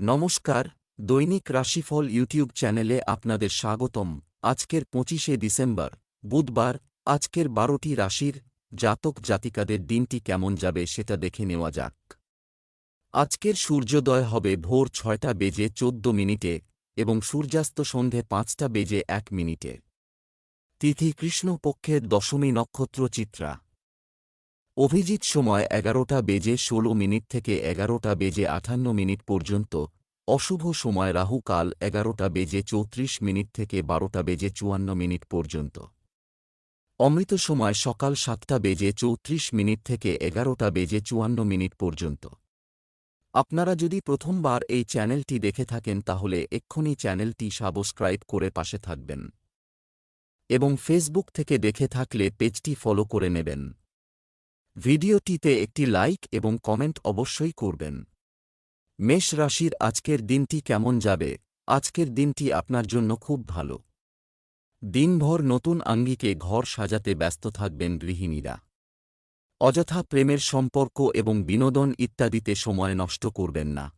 নমস্কার, দৈনিক রাশিফল ইউটিউব চ্যানেলে আপনাদের স্বাগতম। আজকের পঁচিশে ডিসেম্বর, বুধবার, আজকের বারোটি রাশির জাতক জাতিকাদের দিনটি কেমন যাবে সেটা দেখে নেওয়া যাক। আজকের সূর্যোদয় হবে ভোর ছয়টা বেজে চোদ্দ মিনিটে এবং সূর্যাস্ত সন্ধে পাঁচটা বেজে এক মিনিটে। তিথি কৃষ্ণপক্ষের দশমী নক্ষত্র চিত্রা। অভিজিৎ সময় এগারোটা বেজে ষোলো মিনিট থেকে এগারোটা বেজে আঠান্ন মিনিট পর্যন্ত, অশুভ সময় রাহু কাল এগারোটা বেজে চৌত্রিশ মিনিট থেকে বারোটা বেজে চুয়ান্ন মিনিট পর্যন্ত। অমৃত সময় সকাল সাতটা বেজে চৌত্রিশ মিনিট থেকে এগারোটা বেজে চুয়ান্ন মিনিট পর্যন্ত। আপনারা যদি প্রথমবার এই চ্যানেলটি দেখে থাকেন তাহলে এক্ষুনি চ্যানেলটি সাবস্ক্রাইব করে পাশে থাকবেন। এবং ফেসবুক থেকে দেখে থাকলে পেজটি ফলো করে নেবেন। ভিডিওটিতে একটি লাইক এবং কমেন্ট অবশ্যই করবেন। মেষ রাশির আজকের দিনটি কেমন যাবে? আজকের দিনটি আপনার জন্য খুব ভালো। দিনভর নতুন আঙ্গিকে ঘর সাজাতে ব্যস্ত থাকবেন গৃহিণীরা। অযথা প্রেমের সম্পর্ক এবং বিনোদন ইত্যাদিতে সময় নষ্ট করবেন না।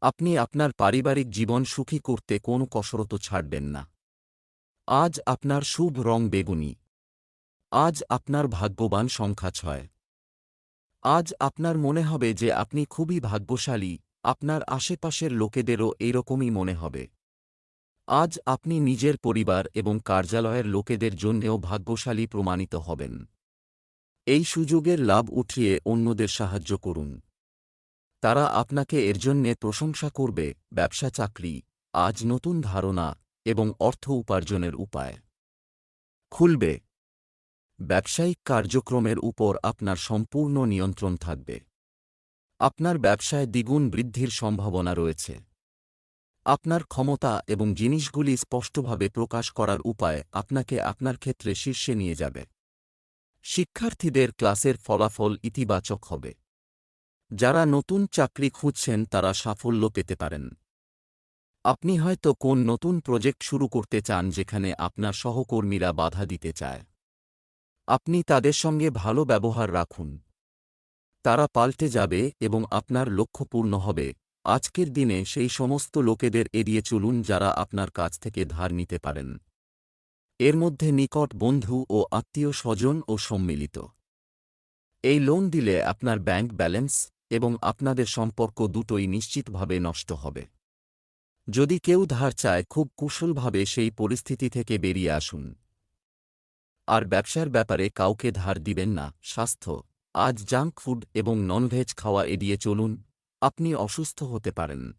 আপনি আপনার পারিবারিক জীবন সুখী করতে কোনো কসরত ছাড়বেন না। আজ আপনার শুভ রং বেগুনি। আজ আপনার ভাগ্যবান সংখ্যা ছয়। আজ আপনার মনে হবে যে আপনি খুবই ভাগ্যশালী, আপনার আশেপাশের লোকেদেরও এইরকমই মনে হবে। আজ আপনি নিজের পরিবার এবং কার্যালয়ের লোকেদের জন্যেও ভাগ্যশালী প্রমাণিত হবেন। এই সুযোগের লাভ উঠিয়ে অন্যদের সাহায্য করুন। তারা আপনাকে এর জন্যে প্রশংসা করবে, ব্যবসা চাকরি, আজ নতুন ধারণা এবং অর্থ উপার্জনের উপায়। খুলবে। ব্যবসায়িক কার্যক্রমের উপর আপনার সম্পূর্ণ নিয়ন্ত্রণ থাকবে। আপনার ব্যবসায় দ্বিগুণ বৃদ্ধির সম্ভাবনা রয়েছে। আপনার ক্ষমতা এবং জিনিসগুলি স্পষ্টভাবে প্রকাশ করার উপায় আপনাকে আপনার ক্ষেত্রে শীর্ষে নিয়ে যাবে। শিক্ষার্থীদের ক্লাসের ফলাফল ইতিবাচক হবে। যারা নতুন চাকরি খুঁজছেন তারা সাফল্য পেতে পারেন। আপনি হয়তো কোন নতুন প্রজেক্ট শুরু করতে চান যেখানে আপনার সহকর্মীরা বাধা দিতে চায়। আপনি তাদের সঙ্গে ভালো ব্যবহার রাখুন। তারা পাল্টে যাবে এবং আপনার লক্ষ্য পূর্ণ হবে। আজকের দিনে সেই সমস্ত লোকেদের এড়িয়ে চলুন যারা আপনার কাছ থেকে ধার নিতে পারেন। এর মধ্যে নিকট বন্ধু ও আত্মীয় স্বজন ও সম্মিলিত। এই লোন দিলে আপনার ব্যাংক ব্যালেন্স এবং আপনাদের সম্পর্ক দুটোই নিশ্চিতভাবে নষ্ট হবে। যদি কেউ ধার চায়, খুব কুশলভাবে সেই পরিস্থিতি থেকে বেরিয়ে আসুন। আর ব্যবসার ব্যাপারে কাউকে ধার দিবেন না। স্বাস্থ্য। আজ জাঙ্ক ফুড এবং ননভেজ খাওয়া এড়িয়ে চলুন। আপনি অসুস্থ হতে পারেন।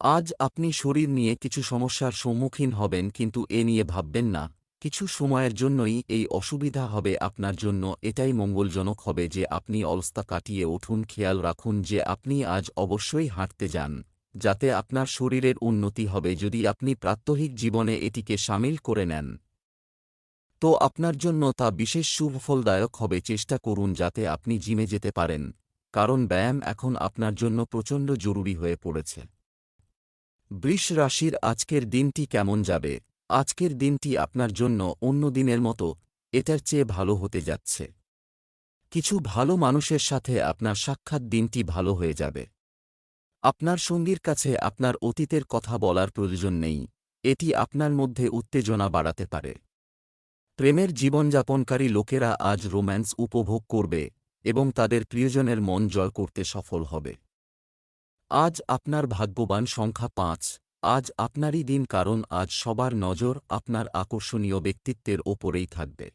আজ আপনি শরীর নিয়ে কিছু সমস্যার সম্মুখীন হবেন কিন্তু এ নিয়ে ভাববেন না। কিছু সময়ের জন্যই এই অসুবিধা হবে আপনার জন্য। এটাই মঙ্গলজনক হবে যে আপনি অলস্তা কাটিয়ে উঠুন। খেয়াল রাখুন যে আপনি আজ অবশ্যই হাঁটতে যান, যাতে আপনার শরীরের উন্নতি হবে। যদি আপনি প্রাত্যহিক জীবনে এটিকে সামিল করে নেন তো আপনার জন্য তা বিশেষ সুফলদায়ক হবে। চেষ্টা করুন যাতে আপনি জিমে যেতে পারেন, কারণ ব্যায়াম এখন আপনার জন্য প্রচণ্ড জরুরি হয়ে পড়েছে। বৃষ রাশির আজকের দিনটি কেমন যাবে? আজকের দিনটি আপনার জন্য অন্য দিনের মতো, এটার চেয়ে ভালো হতে যাচ্ছে। কিছু ভালো মানুষের সাথে আপনার সাক্ষাৎ দিনটি ভালো হয়ে যাবে। আপনার সঙ্গীর কাছে আপনার অতীতের কথা বলার প্রয়োজন নেই, এটি আপনার মধ্যে উত্তেজনা বাড়াতে পারে। প্রেমের জীবনযাপনকারী লোকেরা আজ রোম্যান্স উপভোগ করবে এবং তাদের প্রিয়জনের মন জয় করতে সফল হবে। আজ আপনার ভাগ্যবান সংখ্যা পাঁচ। আজ আপনারই দিন কারণ আজ সবার নজর আপনার আকর্ষণীয় ব্যক্তিত্বের ওপরেই থাকবে।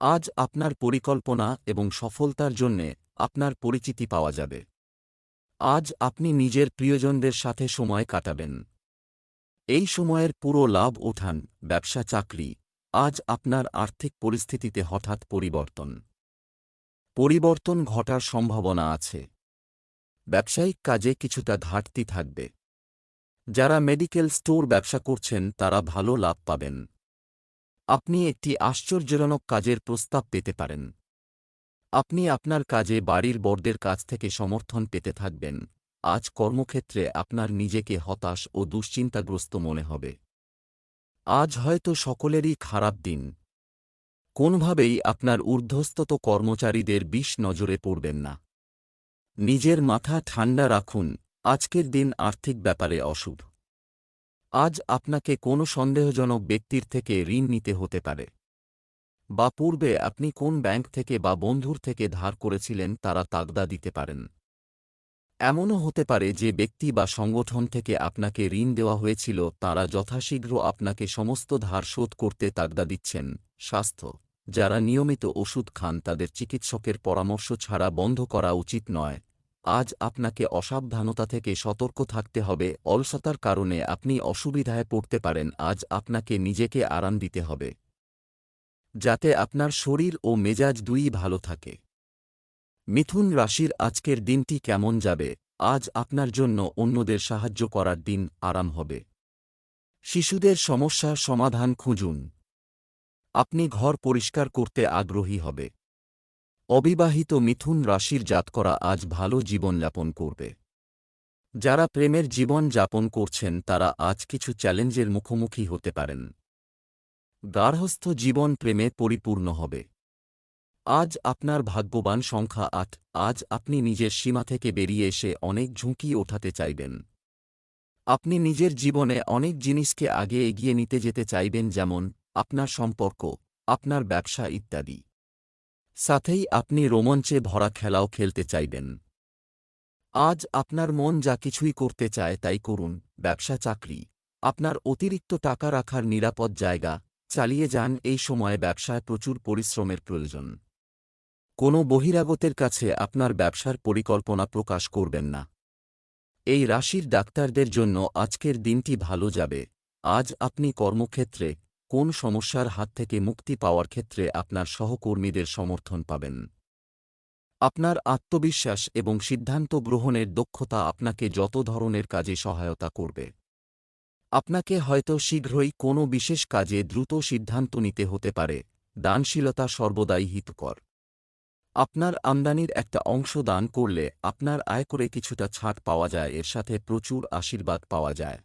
আজ আপনার পরিকল্পনা এবং সফলতার জন্যে আপনার পরিচিতি পাওয়া যাবে। আজ আপনি নিজের প্রিয়জনদের সাথে সময় কাটাবেন। এই সময়ের পুরো লাভ ওঠান ব্যবসা চাকরি আজ আপনার আর্থিক পরিস্থিতিতে হঠাৎ পরিবর্তন। পরিবর্তন ঘটার সম্ভাবনা আছে। ব্যবসায়িক কাজে কিছুটা ঘাটতি থাকবে। যারা মেডিকেল স্টোর ব্যবসা করছেন, তারা ভালো লাভ পাবেন। আপনি একটি আশ্চর্যজনক কাজের প্রস্তাব পেতে পারেন। আপনি আপনার কাজে বাড়ির বর্দের কাছ থেকে সমর্থন পেতে থাকবেন। আজ কর্মক্ষেত্রে আপনার নিজেকে হতাশ ও দুশ্চিন্তাগ্রস্ত মনে হবে। আজ হয়তো সকলেরই খারাপ দিন। কোনভাবেই আপনার ঊর্ধ্বস্তত কর্মচারীদের বিষ নজরে পড়বেন না। নিজের মাথা ঠান্ডা রাখুন, আজকের দিন আর্থিক ব্যাপারে অশুভ আজ আপনাকে কোনো সন্দেহজনক ব্যক্তির থেকে ঋণ নিতে হতে পারে। বা পূর্বে আপনি কোন ব্যাংক থেকে বা বন্ধুর থেকে ধার করেছিলেন তারা তাগদা দিতে পারেন। এমনও হতে পারে যে ব্যক্তি বা সংগঠন থেকে আপনাকে ঋণ দেওয়া হয়েছিল, তারা যথাশীঘ্র আপনাকে সমস্ত ধার শোধ করতে তাগদা দিচ্ছেন। স্বাস্থ্য। যারা নিয়মিত ওষুধ খান, তাদের চিকিৎসকের পরামর্শ ছাড়া বন্ধ করা উচিত নয়। আজ আপনাকে অসাবধানতা থেকে সতর্ক থাকতে হবে, অলসতার কারণে আপনি অসুবিধায় পড়তে পারেন, আজ আপনাকে নিজেকে আরাম দিতে হবে। যাতে আপনার শরীর ও মেজাজ দুই ভালো থাকে। মিথুন রাশির আজকের দিনটি কেমন যাবে? আজ আপনার জন্য অন্যদের সাহায্য করার দিন আরাম হবে। শিশুদের সমস্যার সমাধান খুঁজুন। আপনি ঘর পরিষ্কার করতে আগ্রহী হবে। অবিবাহিত মিথুন রাশির জাতকরা আজ ভালো জীবনযাপন করবে। যারা প্রেমের জীবন যাপন করছেন, তারা আজ কিছু চ্যালেঞ্জের মুখোমুখি হতে পারেন। গার্হস্থ জীবন প্রেমে পরিপূর্ণ হবে। আজ আপনার ভাগ্যবান সংখ্যা আট। আজ আপনি নিজের সীমা থেকে বেরিয়ে এসে অনেক ঝুঁকি ওঠাতে চাইবেন। আপনি নিজের জীবনে অনেক জিনিসকে আগে এগিয়ে নিতে যেতে চাইবেন যেমন আপনার সম্পর্ক, আপনার ব্যবসা ইত্যাদি। সাথেই আপনি রোমাঞ্চে ভরা খেলাও খেলতে চাইবেন। আজ আপনার মন যা কিছুই করতে চায় তাই করুন, ব্যবসা, চাকরি। আপনার অতিরিক্ত টাকা রাখার নিরাপদ জায়গা, চালিয়ে যান এই সময়ে ব্যবসায় প্রচুর পরিশ্রমের প্রয়োজন। কোনো বহিরাগতের কাছে আপনার ব্যবসার পরিকল্পনা প্রকাশ করবেন না। এই রাশির ডাক্তারদের জন্য আজকের দিনটি ভালো যাবে। আজ আপনি কর্মক্ষেত্রে কোন সমস্যার হাত থেকে মুক্তি পাওয়ার ক্ষেত্রে আপনার সহকর্মীদের সমর্থন পাবেন। আপনার আত্মবিশ্বাস এবং সিদ্ধান্ত গ্রহণের দক্ষতা আপনাকে যত ধরনের কাজে সহায়তা করবে। আপনাকে হয়তো শীঘ্রই কোনো বিশেষ কাজে দ্রুত সিদ্ধান্ত নিতে হতে পারে। দানশীলতা সর্বদাই হিতকর। আপনার আমদানির একটা অংশ দান করলে আপনার আয় করে কিছুটা ছাড় পাওয়া যায়, এর সাথে প্রচুর আশীর্বাদ পাওয়া যায়।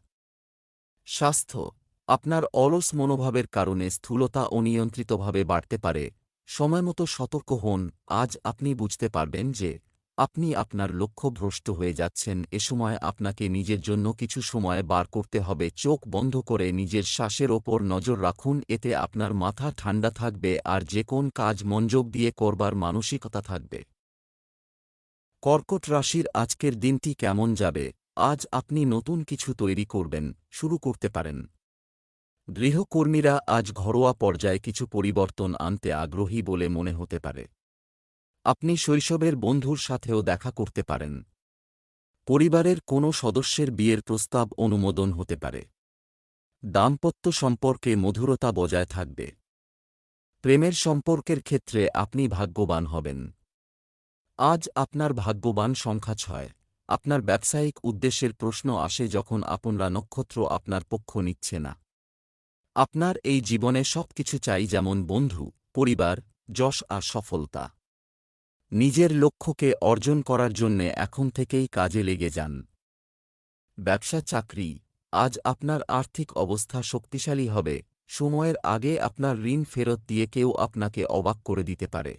স্বাস্থ্য, আপনার অলস মনোভাবের কারণে স্থূলতা অনিয়ন্ত্রিতভাবে বাড়তে পারে। সময়মতো সতর্ক হন, আজ আপনি বুঝতে পারবেন যে আপনি আপনার লক্ষ্য ভ্রষ্ট হয়ে যাচ্ছেন, এ সময় আপনাকে নিজের জন্য কিছু সময় বার করতে হবে। চোখ বন্ধ করে নিজের শ্বাসের ওপর নজর রাখুন, এতে আপনার মাথা ঠান্ডা থাকবে আর যে কোন কাজ মনোযোগ দিয়ে করবার মানসিকতা থাকবে। কর্কট রাশির আজকের দিনটি কেমন যাবে? আজ আপনি নতুন কিছু তৈরি করবেন, শুরু করতে পারেন। গৃহকর্মীরা আজ ঘরোয়া পর্যায়ে কিছু পরিবর্তন আনতে আগ্রহী বলে মনে হতে পারে। আপনি শৈশবের বন্ধুর সাথেও দেখা করতে পারেন। পরিবারের কোনো সদস্যের বিয়ের প্রস্তাব অনুমোদন হতে পারে। দাম্পত্য সম্পর্কে মধুরতা বজায় থাকবে। প্রেমের সম্পর্কের ক্ষেত্রে আপনি ভাগ্যবান হবেন। আজ আপনার ভাগ্যবান সংখ্যা ছয়। আপনার ব্যবসায়িক উদ্দেশ্যের প্রশ্ন আসে যখন আপনরা নক্ষত্র আপনার পক্ষ নিচ্ছে না। আপনার এই জীবনে সবকিছু চাই যেমন বন্ধু, পরিবার, যশ আর সফলতা। নিজের লক্ষ্যকে অর্জন করার জন্যে এখন থেকেই কাজে লেগে যান। ব্যবসা চাকরি, আজ আপনার আর্থিক অবস্থা শক্তিশালী হবে, সময়ের আগে আপনার ঋণ ফেরত দিয়ে কেউ আপনাকে অবাক করে দিতে পারে।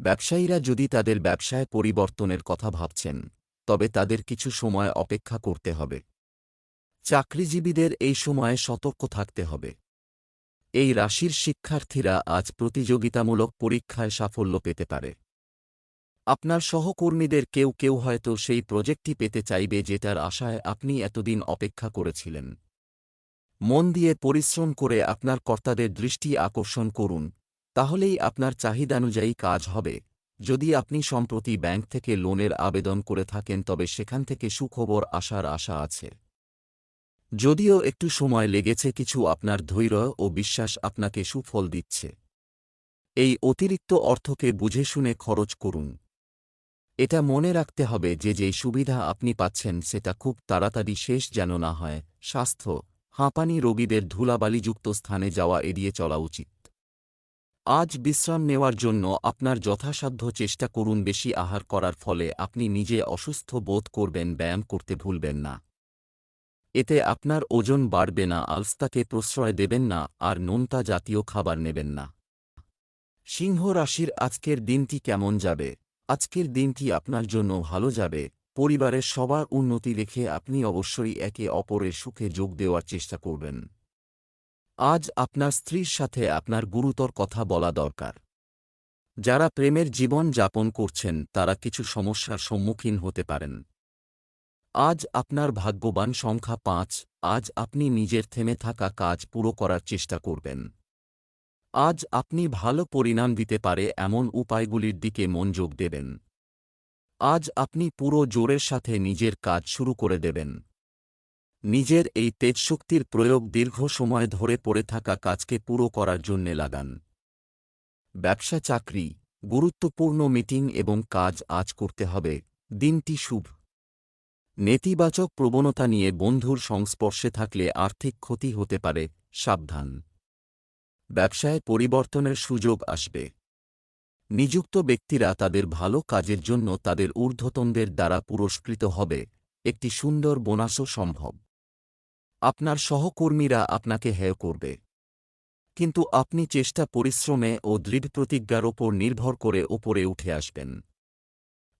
ব্যবসায়ীরা যদি তাদের ব্যবসায় পরিবর্তনের কথা ভাবছেন, তবে তাদের কিছু সময় অপেক্ষা করতে হবে। চাকরিজীবীদের এই সময়ে সতর্ক থাকতে হবে। এই রাশির শিক্ষার্থীরা আজ প্রতিযোগিতামূলক পরীক্ষায় সাফল্য পেতে পারে। আপনার সহকর্মীদের কেউ কেউ হয়তো সেই প্রজেক্টটি পেতে চাইবে যেটার আশায় আপনি এতদিন অপেক্ষা করেছিলেন। মন দিয়ে পরিশ্রম করে আপনার কর্তাদের দৃষ্টি আকর্ষণ করুন, তাহলেই আপনার চাহিদানুযায়ী কাজ হবে। যদি আপনি সম্প্রতি ব্যাংক থেকে লোনের আবেদন করে থাকেন, তবে সেখান থেকে সুখবর আসার আশা আছে। যদিও একটু সময় লেগেছে, কিছু আপনার ধৈর্য ও বিশ্বাস আপনাকে সুফল দিচ্ছে। এই অতিরিক্ত অর্থকে বুঝে শুনে খরচ করুন। এটা মনে রাখতে হবে যে যেই সুবিধা আপনি পাচ্ছেন সেটা খুব তাড়াতাড়ি শেষ যেন না হয়। স্বাস্থ্য, হাঁপানি রোগীদের ধুলাবালিযুক্ত স্থানে যাওয়া এড়িয়ে চলা উচিত। আজ বিশ্রাম নেওয়ার জন্য আপনার যথাসাধ্য চেষ্টা করুন বেশি আহার করার ফলে আপনি নিজে অসুস্থ বোধ করবেন, ব্যায়াম করতে ভুলবেন না। এতে আপনার ওজন বাড়বে না, আলস্তাকে প্রশ্রয় দেবেন না, আর নোনতা জাতীয় খাবার নেবেন না। সিংহ রাশির আজকের দিনটি কেমন যাবে? আজকের দিনটি আপনার জন্য ভালো যাবে। পরিবারের সবার উন্নতি রেখে আপনি অবশ্যই একে অপরের সুখে যোগ দেওয়ার চেষ্টা করবেন। আজ আপনার স্ত্রীর সাথে আপনার গুরুতর কথা বলা দরকার। যারা প্রেমের জীবন যাপন করছেন, তারা কিছু সমস্যার সম্মুখীন হতে পারেন। আজ আপনার ভাগ্যবান সংখ্যা পাঁচ, আজ আপনি নিজের থেমে থাকা কাজ পুরো করার চেষ্টা করবেন। আজ আপনি ভালো পরিণাম দিতে পারে এমন উপায়গুলির দিকে মনোযোগ দেবেন। আজ আপনি পুরো জোরের সাথে নিজের কাজ শুরু করে দেবেন। নিজের এই তেজশক্তির প্রয়োগ দীর্ঘ সময় ধরে পড়ে থাকা কাজকে পুরো করার জন্যে লাগান। ব্যবসা চাকরি, গুরুত্বপূর্ণ মিটিং এবং কাজ আজ করতে হবে। দিনটি শুভ। নেতিবাচক প্রবণতা নিয়ে বন্ধুর সংস্পর্শে থাকলে আর্থিক ক্ষতি হতে পারে। সাবধান। ব্যবসায় পরিবর্তনের সুযোগ আসবে। নিযুক্ত ব্যক্তিরা তাদের ভালো কাজের জন্য তাদের ঊর্ধ্বতনদের দ্বারা পুরস্কৃত হবে, একটি সুন্দর বোনাসও সম্ভব। আপনার সহকর্মীরা আপনাকে হেয় করবে। কিন্তু আপনি চেষ্টা পরিশ্রমে ও দৃঢ় প্রতিজ্ঞার ওপর নির্ভর করে ওপরে উঠে আসবেন।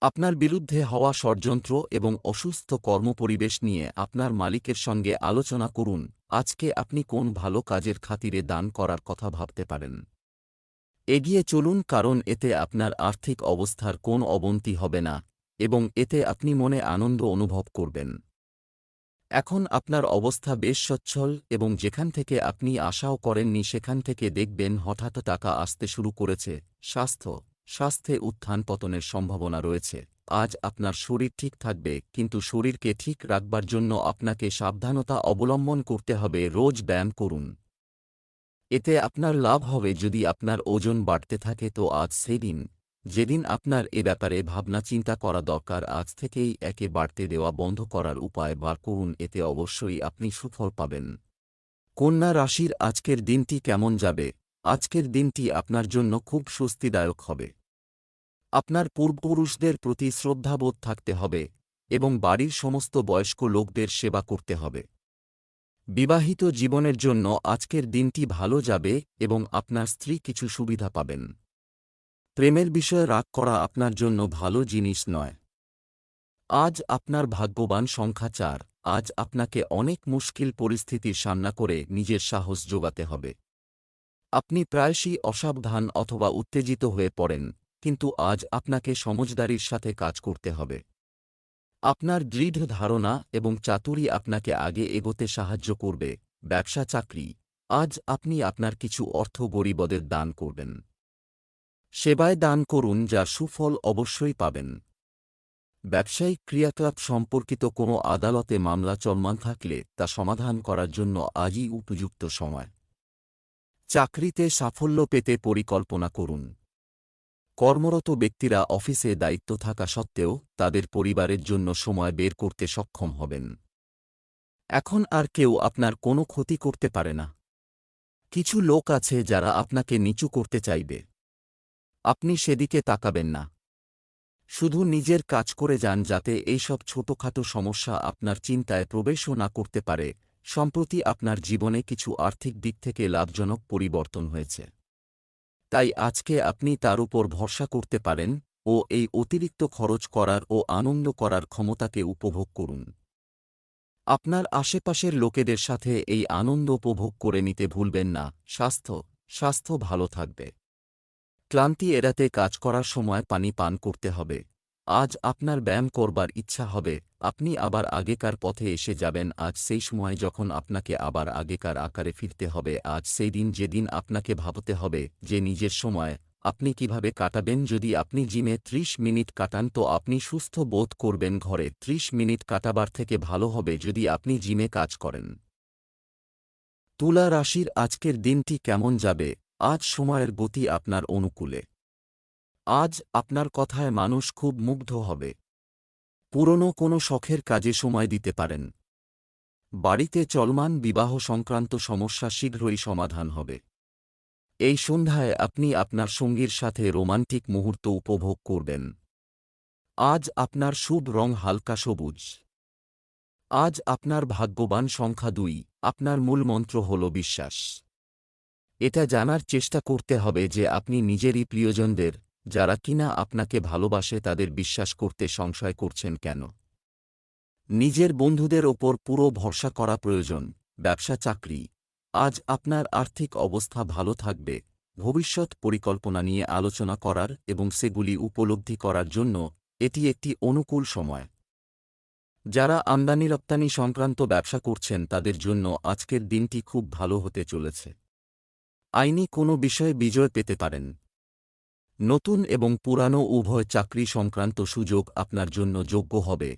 আপনার বিরুদ্ধে হওয়া ষড়যন্ত্র এবং অসুস্থ কর্মপরিবেশ নিয়ে আপনার মালিকের সঙ্গে আলোচনা করুন। আজকে আপনি কোন ভালো কাজের খাতিরে দান করার কথা ভাবতে পারেন? এগিয়ে চলুন কারণ এতে আপনার আর্থিক অবস্থার কোন অবনতি হবে না এবং এতে আপনি মনে আনন্দ অনুভব করবেন। এখন আপনার অবস্থা বেশ সচ্ছল এবং যেখান থেকে আপনি আশাও করেননি সেখান থেকে দেখবেন হঠাৎ টাকা আসতে শুরু করেছে। স্বাস্থ্য স্বাস্থ্যে উত্থান পতনের সম্ভাবনা রয়েছে। আজ আপনার শরীর ঠিক থাকবে, কিন্তু শরীরকে ঠিক রাখবার জন্য আপনাকে সাবধানতা অবলম্বন করতে হবে, রোজ ব্যায়াম করুন। এতে আপনার লাভ হবে, যদি আপনার ওজন বাড়তে থাকে তো আজ সেদিন। যেদিন আপনার এ ব্যাপারে ভাবনা চিন্তা করা দরকার, আজ থেকেই একে বাড়তে দেওয়া বন্ধ করার উপায় বার করুন, এতে অবশ্যই আপনি সুফল পাবেন। কন্যা রাশির আজকের দিনটি কেমন যাবে? আজকের দিনটি আপনার জন্য খুব স্বস্তিদায়ক হবে। আপনার পূর্বপুরুষদের প্রতি শ্রদ্ধাবোধ থাকতে হবে এবং বাড়ির সমস্ত বয়স্ক লোকদের সেবা করতে হবে। বিবাহিত জীবনের জন্য আজকের দিনটি ভালো যাবে এবং আপনার স্ত্রী কিছু সুবিধা পাবেন। প্রেমের বিষয়ে রাগ করা আপনার জন্য ভালো জিনিস নয়। আজ আপনার ভাগ্যবান সংখ্যা চার। আজ আপনাকে অনেক মুশকিল পরিস্থিতির সামনা করে নিজের সাহস যোগাতে হবে। আপনি প্রায়শই অসাবধান অথবা উত্তেজিত হয়ে পড়েন, কিন্তু আজ আপনাকে সমজদারির সাথে কাজ করতে হবে। আপনার দৃঢ় ধারণা এবং চাতুরি আপনাকে আগে এগোতে সাহায্য করবে, ব্যবসা, চাকরি। আজ আপনি আপনার কিছু অর্থ গরিবদের দান করবেন। সেবায় দান করুন যা সুফল অবশ্যই পাবেন। ব্যবসায়িক ক্রিয়াকলাপ সম্পর্কিত কোনো আদালতে মামলা চলমান থাকলে তা সমাধান করার জন্য আজই উপযুক্ত সময়। চাকরিতে সাফল্য পেতে পরিকল্পনা করুন। কর্মরত ব্যক্তিরা অফিসে দায়িত্ব থাকা সত্ত্বেও তাদের পরিবারের জন্য সময় বের করতে সক্ষম হবেন। এখন আর কেউ আপনার কোনো ক্ষতি করতে পারে না। কিছু লোক আছে যারা আপনাকে নিচু করতে চাইবে। আপনি সেদিকে তাকাবেন না। শুধু নিজের কাজ করে যান যাতে এইসব ছোটখাটো সমস্যা আপনার চিন্তায় প্রবেশও না করতে পারে। সম্প্রতি আপনার জীবনে কিছু আর্থিক দিক থেকে লাভজনক পরিবর্তন হয়েছে। তাই আজকে আপনি তার উপর ভরসা করতে পারেন ও এই অতিরিক্ত খরচ করার ও আনন্দ করার ক্ষমতাকে উপভোগ করুন। আপনার আশেপাশের লোকেদের সাথে এই আনন্দ উপভোগ করে নিতে ভুলবেন না। স্বাস্থ্য স্বাস্থ্য ভালো থাকবে। ক্লান্তি এড়াতে কাজ করার সময় পানি পান করতে হবে। আজ আপনার ব্যায়াম করবার ইচ্ছা হবে, আপনি আবার আগেকার পথে এসে যাবেন, আজ সেই সময় যখন আপনাকে আবার আগেকার আকারে ফিরতে হবে, আজ সেই দিন যেদিন আপনাকে ভাবতে হবে যে নিজের সময় আপনি কীভাবে কাটাবেন, যদি আপনি জিমে ত্রিশ মিনিট কাটান তো আপনি সুস্থ বোধ করবেন ঘরে, ত্রিশ মিনিট কাটাবার থেকে ভালো হবে যদি আপনি জিমে কাজ করেন। তুলা রাশির আজকের দিনটি কেমন যাবে? আজ সময়ের গতি আপনার অনুকূলে। আজ আপনার কথায় মানুষ খুব মুগ্ধ হবে। পুরনো কোনো শখের কাজে সময় দিতে পারেন। বাড়িতে চলমান বিবাহ সংক্রান্ত সমস্যা শীঘ্রই সমাধান হবে। এই সন্ধ্যায় আপনি আপনার সঙ্গীর সাথে রোমান্টিক মুহূর্ত উপভোগ করবেন। আজ আপনার শুভ রং হালকা সবুজ। আজ আপনার ভাগ্যবান সংখ্যা দুই, আপনার মূল মন্ত্র হল বিশ্বাস। এটা জানার চেষ্টা করতে হবে যে আপনি নিজেরই প্রিয়জনদের যারা কিনা আপনাকে ভালোবাসে তাদের বিশ্বাস করতে সংশয় করছেন কেন? নিজের বন্ধুদের ওপর পুরো ভরসা করা প্রয়োজন, ব্যবসা, চাকরি। আজ আপনার আর্থিক অবস্থা ভালো থাকবে। ভবিষ্যৎ পরিকল্পনা নিয়ে আলোচনা করার এবং সেগুলি উপলব্ধি করার জন্য এটি একটি অনুকূল সময়। যারা আমদানি রপ্তানি সংক্রান্ত ব্যবসা করছেন তাদের জন্য আজকের দিনটি খুব ভালো হতে চলেছে। আইনি কোনো বিষয়ে বিজয় পেতে পারেন। নতুন এবং পুরানো উভয় চাকরি সংক্রান্ত সুযোগ আপনার জন্য যোগ্য হবে।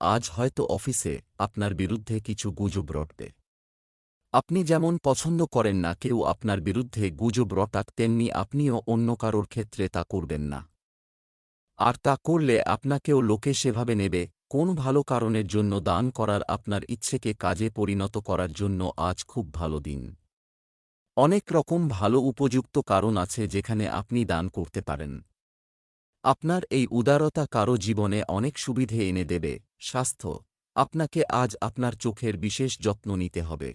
আজ হয়তো অফিসে আপনার বিরুদ্ধে কিছু গুজব রটবে। আপনি যেমন পছন্দ করেন না, কেউ আপনার বিরুদ্ধে গুজব রটাক, তেমনি আপনিও অন্য কারোর ক্ষেত্রে তা করবেন না। আর তা করলে আপনাকেও লোকে সেভাবে নেবে, কোন ভালো কারণের জন্য দান করার আপনার ইচ্ছেকে কাজে পরিণত করার জন্য আজ খুব ভালো দিন। অনেক রকম ভালো উপযুক্ত কারণ আছে যেখানে আপনি দান করতে পারেন। আপনার এই উদারতা কারও জীবনে অনেক সুবিধে এনে দেবে। স্বাস্থ্য, আপনাকে আজ আপনার চোখের বিশেষ যত্ন নিতে হবে।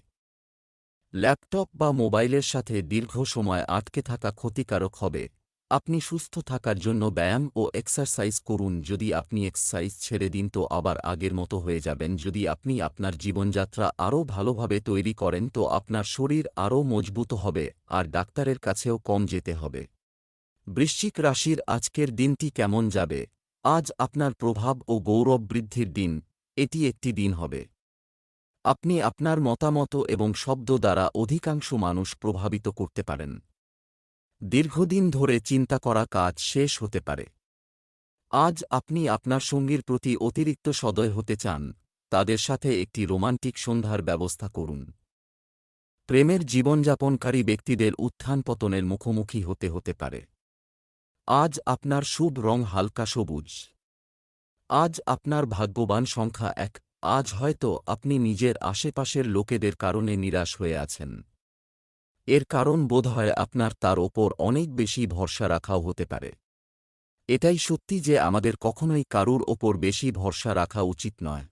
ল্যাপটপ বা মোবাইলের সাথে দীর্ঘ সময় আটকে থাকা ক্ষতিকারক হবে। আপনি সুস্থ থাকার জন্য ব্যায়াম ও এক্সারসাইজ করুন। যদি আপনি এক্সারসাইজ ছেড়ে দিন তো আবার আগের মতো হয়ে যাবেন। যদি আপনি আপনার জীবনযাত্রা আরও ভালোভাবে তৈরি করেন তো আপনার শরীর আরও মজবুত হবে আর ডাক্তারের কাছেও কম যেতে হবে। বৃশ্চিক রাশির আজকের দিনটি কেমন যাবে? আজ আপনার প্রভাব ও গৌরব বৃদ্ধির দিন। এটি একটি দিন হবে। আপনি আপনার মতামত এবং শব্দ দ্বারা অধিকাংশ মানুষ প্রভাবিত করতে পারেন। দীর্ঘদিন ধরে চিন্তা করা কাজ শেষ হতে পারে। আজ আপনি আপনার সঙ্গীর প্রতি অতিরিক্ত সদয় হতে চান, তাদের সাথে একটি রোমান্টিক সন্ধ্যার ব্যবস্থা করুন। প্রেমের জীবনযাপনকারী ব্যক্তিদের উত্থান পতনের মুখোমুখি হতে হতে পারে। আজ আপনার শুভ রং হালকা সবুজ। আজ আপনার ভাগ্যবান সংখ্যা এক। আজ হয়তো আপনি নিজের আশেপাশের লোকেদের কারণে নিরাশ হয়ে আছেন। এর কারণ বোধহয় আপনার তার ওপর অনেক বেশি ভরসা রাখাও হতে পারে। এটাই সত্যি যে আমাদের কখনোই কারুর ওপর বেশি ভরসা রাখা উচিত নয়।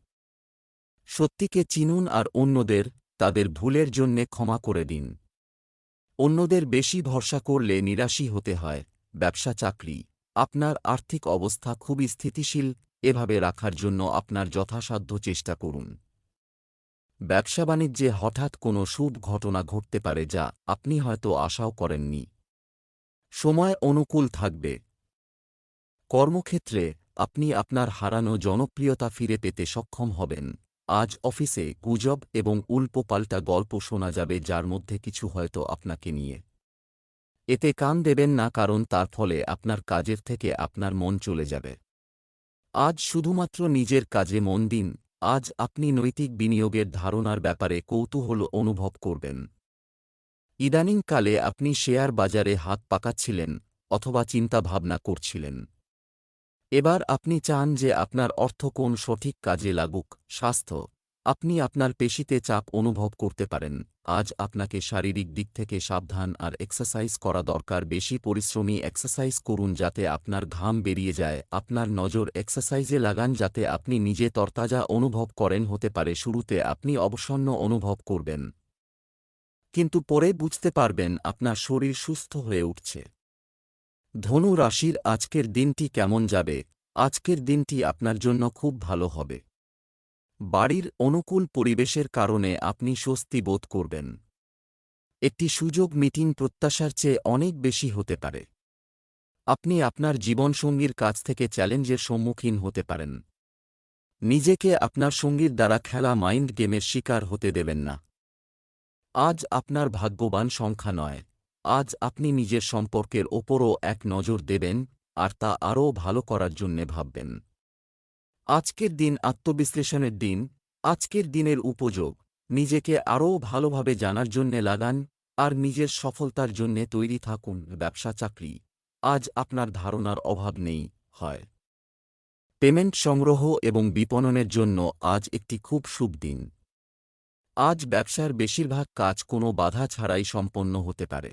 সত্যিকে চিনুন আর অন্যদের তাদের ভুলের জন্যে ক্ষমা করে দিন। অন্যদের বেশি ভরসা করলে নিরাশী হতে হয়, ব্যবসা চাকরি, আপনার আর্থিক অবস্থা খুবই স্থিতিশীল, এভাবে রাখার জন্য আপনার যথাসাধ্য চেষ্টা করুন। ব্যবসা বাণিজ্যে হঠাৎ কোনো শুভ ঘটনা ঘটতে পারে যা আপনি হয়তো আশাও করেননি। সময় অনুকূল থাকবে। কর্মক্ষেত্রে আপনি আপনার হারানো জনপ্রিয়তা ফিরে পেতে সক্ষম হবেন। আজ অফিসে গুজব এবং উল্পোপাল্টা গল্প শোনা যাবে যার মধ্যে কিছু হয়তো আপনাকে নিয়ে। এতে কান দেবেন না কারণ তার ফলে আপনার কাজের থেকে আপনার মন চলে যাবে। আজ শুধুমাত্র নিজের কাজে মন দিন আজ আপনি নৈতিক বিনিয়োগের ধারণার ব্যাপারে কৌতূহল অনুভব করবেন। ইদানিংকালে আপনি শেয়ার বাজারে হাত পাকাচ্ছিলেন অথবা চিন্তাভাবনা করছিলেন। এবার আপনি চান যে আপনার অর্থ কোন সঠিক কাজে লাগুক, স্বাস্থ্য। আপনি আপনার পেশিতে চাপ অনুভব করতে পারেন। আজ আপনাকে শারীরিক দিক থেকে সাবধান আর এক্সারসাইজ করা দরকার। বেশি পরিশ্রমী এক্সারসাইজ করুন যাতে আপনার ঘাম বেরিয়ে যায়। আপনার নজর এক্সারসাইজে লাগান যাতে আপনি নিজে তরতাজা অনুভব করেন হতে পারে। শুরুতে আপনি অবসন্ন অনুভব করবেন। কিন্তু পরে বুঝতে পারবেন আপনার শরীর সুস্থ হয়ে উঠছে। ধনু রাশির আজকের দিনটি কেমন যাবে? আজকের দিনটি আপনার জন্য খুব ভালো হবে। বাড়ির অনুকূল পরিবেশের কারণে আপনি স্বস্তি বোধ করবেন। একটি সুযোগ মিটিং প্রত্যাশার চেয়ে অনেক বেশি হতে পারে। আপনি আপনার জীবনসঙ্গীর কাছ থেকে চ্যালেঞ্জের সম্মুখীন হতে পারেন। নিজেকে আপনার সঙ্গীর দ্বারা খেলা মাইন্ড গেমের শিকার হতে দেবেন না। আজ আপনার ভাগ্যবান সংখ্যা নয়। আজ আপনি নিজের সম্পর্কের ওপরও এক নজর দেবেন, আর তা আরও ভালো করার জন্যে ভাববেন। আজকের দিন আত্মবিশ্লেষণের দিন, আজকের দিনের উপযোগ, নিজেকে আরও ভালোভাবে জানার জন্যে লাগান, আর নিজের সফলতার জন্যে তৈরি থাকুন ব্যবসা চাকরি। আজ আপনার ধারণার অভাব নেই, হয়। পেমেন্ট সংগ্রহ এবং বিপণনের জন্য আজ একটি খুব শুভ দিন। আজ ব্যবসার বেশিরভাগ কাজ কোনো বাধা ছাড়াই সম্পন্ন হতে পারে।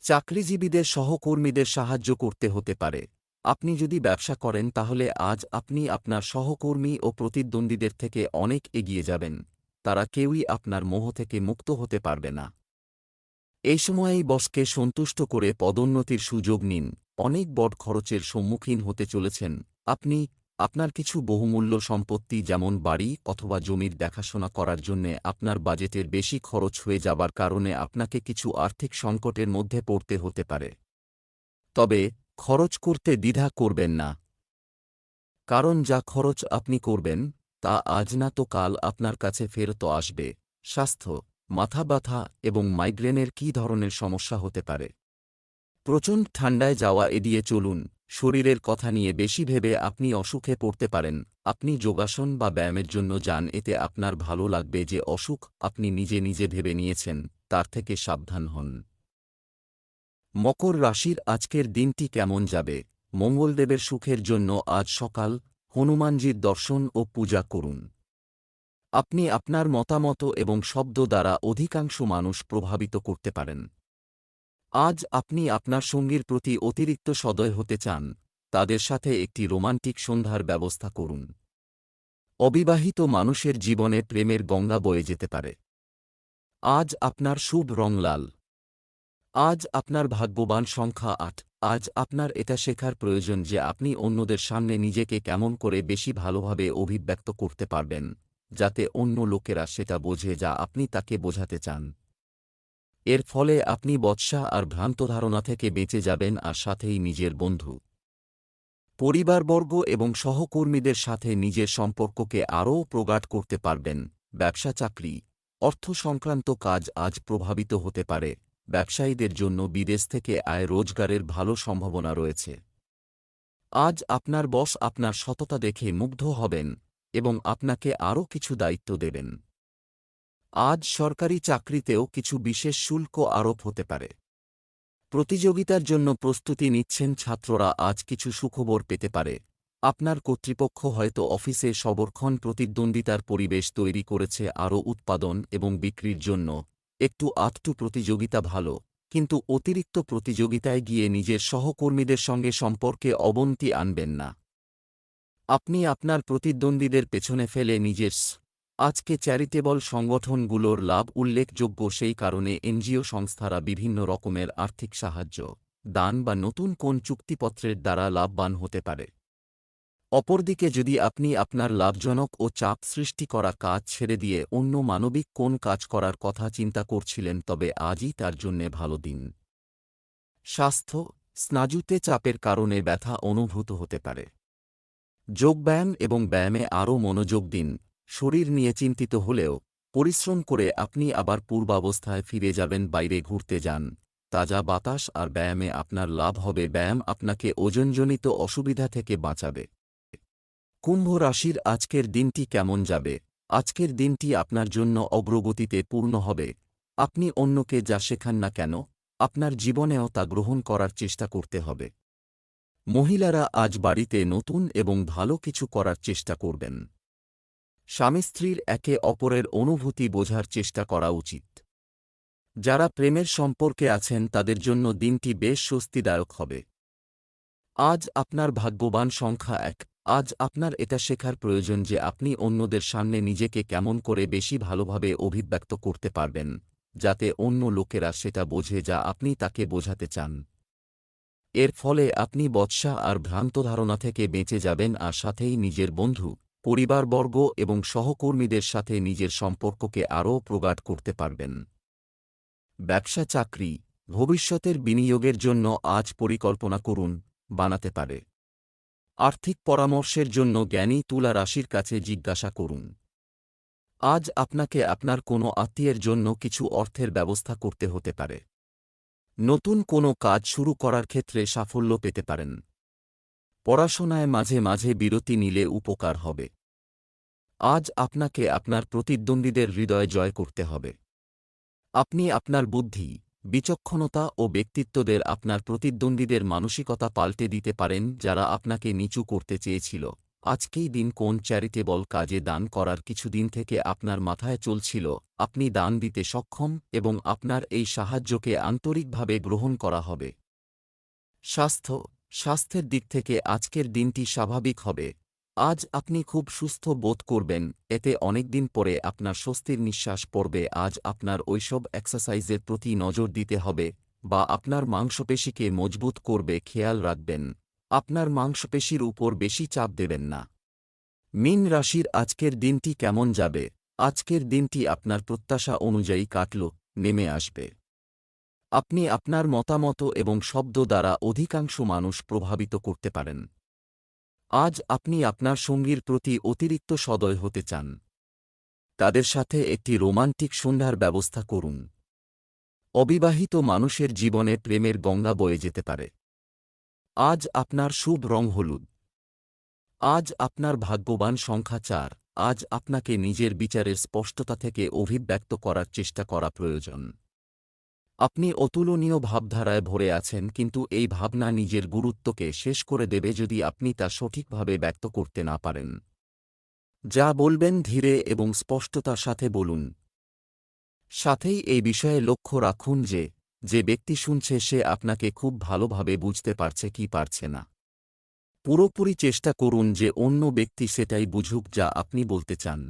চাকরিজীবীদের সহকর্মীদের সাহায্য করতে হতে পারে। আপনি যদি ব্যবসা করেন তাহলে আজ আপনি আপনার সহকর্মী ও প্রতিদ্বন্দ্বীদের থেকে অনেক এগিয়ে যাবেন। তারা কেউই আপনার মোহ থেকে মুক্ত হতে পারবে না। এই সময়েই বসকে সন্তুষ্ট করে পদোন্নতির সুযোগ নিন। অনেক বড় খরচের সম্মুখীন হতে চলেছেন। আপনি আপনার কিছু বহুমূল্য সম্পত্তি যেমন বাড়ি অথবা জমির দেখাশোনা করার জন্যে আপনার বাজেটের বেশি খরচ হয়ে যাবার কারণে আপনাকে কিছু আর্থিক সংকটের মধ্যে পড়তে হতে পারে। তবে খরচ করতে দ্বিধা করবেন না। কারণ যা খরচ আপনি করবেন, তা আজ না তো কাল আপনার কাছে ফেরত আসবে। স্বাস্থ্য, মাথা ব্যথা এবং মাইগ্রেনের কী ধরনের সমস্যা হতে পারে? প্রচণ্ড ঠান্ডায় যাওয়া এড়িয়ে চলুন, শরীরের কথা নিয়ে বেশি ভেবে আপনি অসুখে পড়তে পারেন। আপনি যোগাসন বা ব্যায়ামের জন্য যান, এতে আপনার ভালো লাগবে যে অসুখ আপনি নিজে নিজে ভেবে নিয়েছেন, তার থেকে সাবধান হন। মকর রাশির আজকের দিনটি কেমন যাবে? মঙ্গলদেবের সুখের জন্য আজ সকাল হনুমানজির দর্শন ও পূজা করুন। আপনি আপনার মতামত এবং শব্দ দ্বারা অধিকাংশ মানুষ প্রভাবিত করতে পারেন। আজ আপনি আপনার সঙ্গীর প্রতি অতিরিক্ত সদয় হতে চান, তাদের সাথে একটি রোমান্টিক সন্ধ্যার ব্যবস্থা করুন। অবিবাহিত মানুষের জীবনে প্রেমের গঙ্গা বয়ে যেতে পারে। আজ আপনার শুভ রং লাল। আজ আপনার ভাগ্যবান সংখ্যা আট। আজ আপনার এটা শেখার প্রয়োজন যে আপনি অন্যদের সামনে নিজেকে কেমন করে বেশি ভালোভাবে অভিব্যক্ত করতে পারবেন, যাতে অন্য লোকেরা সেটা বোঝে যা আপনি তাকে বোঝাতে চান। এর ফলে আপনি বৎসা আর ভ্রান্ত ধারণা থেকে বেঁচে যাবেন আর সাথেই নিজের বন্ধু। পরিবারবর্গ এবং সহকর্মীদের সাথে নিজের সম্পর্ককে আরও প্রগাঢ় করতে পারবেন। ব্যবসা চাকরি, অর্থ সংক্রান্ত কাজ আজ প্রভাবিত হতে পারে। ব্যবসায়ীদের জন্য বিদেশ থেকে আয় রোজগারের ভালো সম্ভাবনা রয়েছে। আজ আপনার বস আপনার সততা দেখে মুগ্ধ হবেন এবং আপনাকে আরও কিছু দায়িত্ব দেবেন। আজ সরকারি চাকরিতেও কিছু বিশেষ শুল্ক আরোপ হতে পারে। প্রতিযোগিতার জন্য প্রস্তুতি নিচ্ছেন ছাত্ররা আজ কিছু সুখবর পেতে পারে। আপনার কর্তৃপক্ষ হয়তো অফিসে সবরক্ষণ প্রতিদ্বন্দ্বিতার পরিবেশ তৈরি করেছে আরও উৎপাদন এবং বিক্রির জন্য। একটু আধটু প্রতিযোগিতা ভালো, কিন্তু অতিরিক্ত প্রতিযোগিতায় গিয়ে নিজের সহকর্মীদের সঙ্গে সম্পর্কে অবনতি আনবেন না। আপনি আপনার প্রতিদ্বন্দ্বীদের পেছনে ফেলে নিজের আজকে চ্যারিটেবল সংগঠনগুলোর লাভ উল্লেখযোগ্য সেই কারণে এনজিও সংস্থারা বিভিন্ন রকমের আর্থিক সাহায্য, দান বা নতুন কোন চুক্তিপত্রের দ্বারা লাভবান হতে পারে। অপরদিকে যদি আপনি আপনার লাভজনক ও চাপ সৃষ্টি করা কাজ ছেড়ে দিয়ে অন্য মানবিক কোন কাজ করার কথা চিন্তা করছিলেন, তবে আজই তার জন্যে ভালো দিন। স্বাস্থ্য স্নাজুতে চাপের কারণে ব্যথা অনুভূত হতে পারে। যোগব্যায়াম এবং ব্যায়ামে আরও মনোযোগ দিন। শরীর নিয়ে চিন্তিত হলেও পরিশ্রম করে আপনি আবার পূর্বাবস্থায় ফিরে যাবেন, বাইরে ঘুরতে যান। তাজা বাতাস আর ব্যায়ামে আপনার লাভ হবে। ব্যায়াম আপনাকে ওজনজনিত অসুবিধা থেকে বাঁচাবে। কুম্ভ রাশির আজকের দিনটি কেমন যাবে? আজকের দিনটি আপনার জন্য অগ্রগতিতে পূর্ণ হবে। আপনি অন্যকে যা শেখান না কেন, আপনার জীবনেও তা গ্রহণ করার চেষ্টা করতে হবে। মহিলারা আজ বাড়িতে নতুন এবং ভালো কিছু করার চেষ্টা করবেন। স্বামী স্ত্রীর একে অপরের অনুভূতি বোঝার চেষ্টা করা উচিত। যারা প্রেমের সম্পর্কে আছেন, তাদের জন্য দিনটি বেশ স্বস্তিদায়ক হবে। আজ আপনার ভাগ্যবান সংখ্যা এক। আজ আপনার এটা শেখার প্রয়োজন যে আপনি অন্যদের সামনে নিজেকে কেমন করে বেশি ভালোভাবে অভিব্যক্ত করতে পারবেন, যাতে অন্য লোকেরা সেটা বোঝে যা আপনি তাকে বোঝাতে চান। এর ফলে আপনি বৎসা আর ভ্রান্ত ধারণা থেকে বেঁচে যাবেন আর সাথেই নিজের বন্ধু, পরিবারবর্গ এবং সহকর্মীদের সাথে নিজের সম্পর্ককে আরও প্রগাঢ় করতে পারবেন। ব্যবসা চাকরি, ভবিষ্যতের বিনিয়োগের জন্য আজ পরিকল্পনা করুন, বানাতে পারে। আর্থিক পরামর্শের জন্য জ্ঞানী তুলা রাশির কাছে জিজ্ঞাসা করুন। আজ আপনাকে আপনার কোনো আত্মীয়ের জন্য কিছু অর্থের ব্যবস্থা করতে হতে পারে। নতুন কোনো কাজ শুরু করার ক্ষেত্রে সাফল্য পেতে পারেন। পড়াশোনায় মাঝে মাঝে বিরতি নিলে উপকার হবে। আজ আপনাকে আপনার প্রতিদ্বন্দ্বীদের হৃদয় জয় করতে হবে। আপনি আপনার বুদ্ধি বিচক্ষণতা ও ব্যক্তিত্বদের আপনার প্রতিদ্বন্দ্বীদের মানসিকতা পাল্টে দিতে পারেন যারা আপনাকে নিচু করতে চেয়েছিল। আজকেই দিন কোন চ্যারিটেবল কাজে দান করার কিছুদিন থেকে আপনার মাথায় চলছিল। আপনি দান দিতে সক্ষম এবং আপনার এই সাহায্যকে আন্তরিকভাবে গ্রহণ করা হবে। স্বাস্থ্য, স্বাস্থ্যের দিক থেকে আজকের দিনটি স্বাভাবিক হবে। আজ আপনি খুব সুস্থ বোধ করবেন, এতে অনেকদিন পরে আপনার স্বস্তির নিঃশ্বাস পড়বে, আজ আপনার ওইসব এক্সারসাইজের প্রতি নজর দিতে হবে, বা আপনার মাংসপেশিকে মজবুত করবে, খেয়াল রাখবেন। আপনার মাংসপেশির উপর বেশি চাপ দেবেন না। মীন রাশির আজকের দিনটি কেমন যাবে? আজকের দিনটি আপনার প্রত্যাশা অনুযায়ী কাটল, নেমে আসবে। আপনি আপনার মতামত এবং শব্দ দ্বারা অধিকাংশ মানুষ প্রভাবিত করতে পারেন। আজ আপনি আপনার সঙ্গীর প্রতি অতিরিক্ত সদয় হতে চান। তাদের সাথে একটি রোমান্টিক সন্ধ্যার ব্যবস্থা করুন। অবিবাহিত মানুষের জীবনে প্রেমের গঙ্গা বয়ে যেতে পারে। আজ আপনার শুভ রং হলুদ। আজ আপনার ভাগ্যবান সংখ্যা চার। আজ আপনাকে নিজের বিচারের স্পষ্টতা থেকে অভিব্যক্ত করার চেষ্টা করা প্রয়োজন। আপনি অতুলনীয় ভাবধারায় ভরে আছেন, কিন্তু এই ভাবনা নিজের গুরুত্বকে শেষ করে দেবে যদি আপনি তা সঠিকভাবে ব্যক্ত করতে না পারেন। যা বলবেন ধীরে এবং স্পষ্টতার সাথে বলুন। সাথেই এই বিষয়ে লক্ষ্য রাখুন যে যে ব্যক্তি শুনছে সে আপনাকে খুব ভালোভাবে বুঝতে পারছে কি পারছে না। পুরোপুরি চেষ্টা করুন যে অন্য ব্যক্তি সেটাই বুঝুক যা আপনি বলতে চান।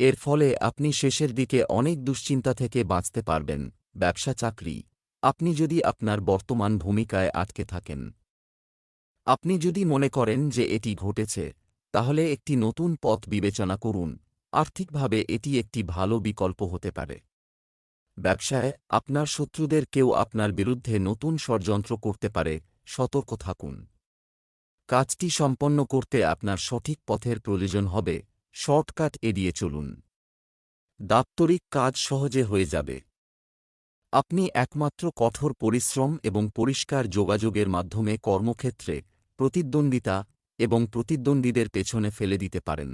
এর ফলে আপনি শেষের দিকে অনেক দুশ্চিন্তা থেকে বাঁচতে পারবেন। ব্যবসা চাকরি। আপনি যদি আপনার বর্তমান ভূমিকায় আটকে থাকেন। আপনি যদি মনে করেন যে এটি ঘটেছে, তাহলে একটি নতুন পথ বিবেচনা করুন। আর্থিকভাবে এটি একটি ভালো বিকল্প হতে পারে। ব্যবসায় আপনার শত্রুদের কেউ আপনার বিরুদ্ধে নতুন ষড়যন্ত্র করতে পারে, সতর্ক থাকুন। কাজটি সম্পন্ন করতে আপনার সঠিক পথের প্রয়োজন হবে, শর্টকাট এড়িয়ে চলুন। দাপ্তরিক কাজ সহজে হয়ে যাবে। আপনি একমাত্র কঠোর পরিশ্রম এবং পরিষ্কার যোগাযোগের মাধ্যমে কর্মক্ষেত্রে প্রতিদ্বন্দ্বিতা এবং প্রতিদ্বন্দ্বীদের পেছনে ফেলে দিতে পারেন।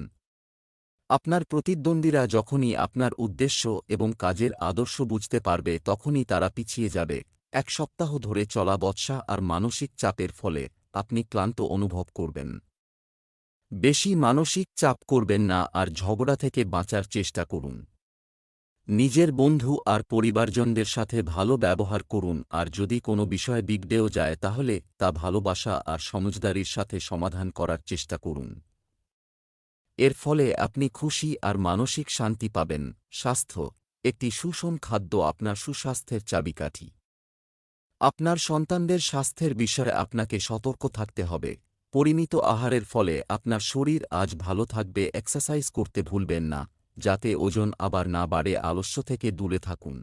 আপনার প্রতিদ্বন্দ্বীরা যখনই আপনার উদ্দেশ্য এবং কাজের আদর্শ বুঝতে পারবে, তখনই তারা পিছিয়ে যাবে। এক সপ্তাহ ধরে চলা বৎসা আর মানসিক চাপের ফলে আপনি ক্লান্ত অনুভব করবেন। বেশি মানসিক চাপ করবেন না আর ঝগড়া থেকে বাঁচার চেষ্টা করুন। নিজের বন্ধু আর পরিবারজনদের সাথে ভালো ব্যবহার করুন, আর যদি কোনো বিষয়ে বিগড়েও যায়, তাহলে তা ভালোবাসা আর সমজদারির সাথে সমাধান করার চেষ্টা করুন। এর ফলে আপনি খুশি আর মানসিক শান্তি পাবেন। স্বাস্থ্য একটি সুষম খাদ্য আপনার সুস্বাস্থ্যের চাবিকাঠি। আপনার সন্তানদের স্বাস্থ্যের বিষয়ে আপনাকে সতর্ক থাকতে হবে। পরিমিত আহারের ফলে আপনার শরীর আজ ভালো থাকবে এক্সারসাইজ করতে ভুলবেন না। যাতে ওজন আবার না বাড়ে আলস্য থেকে দূরে থাকুন।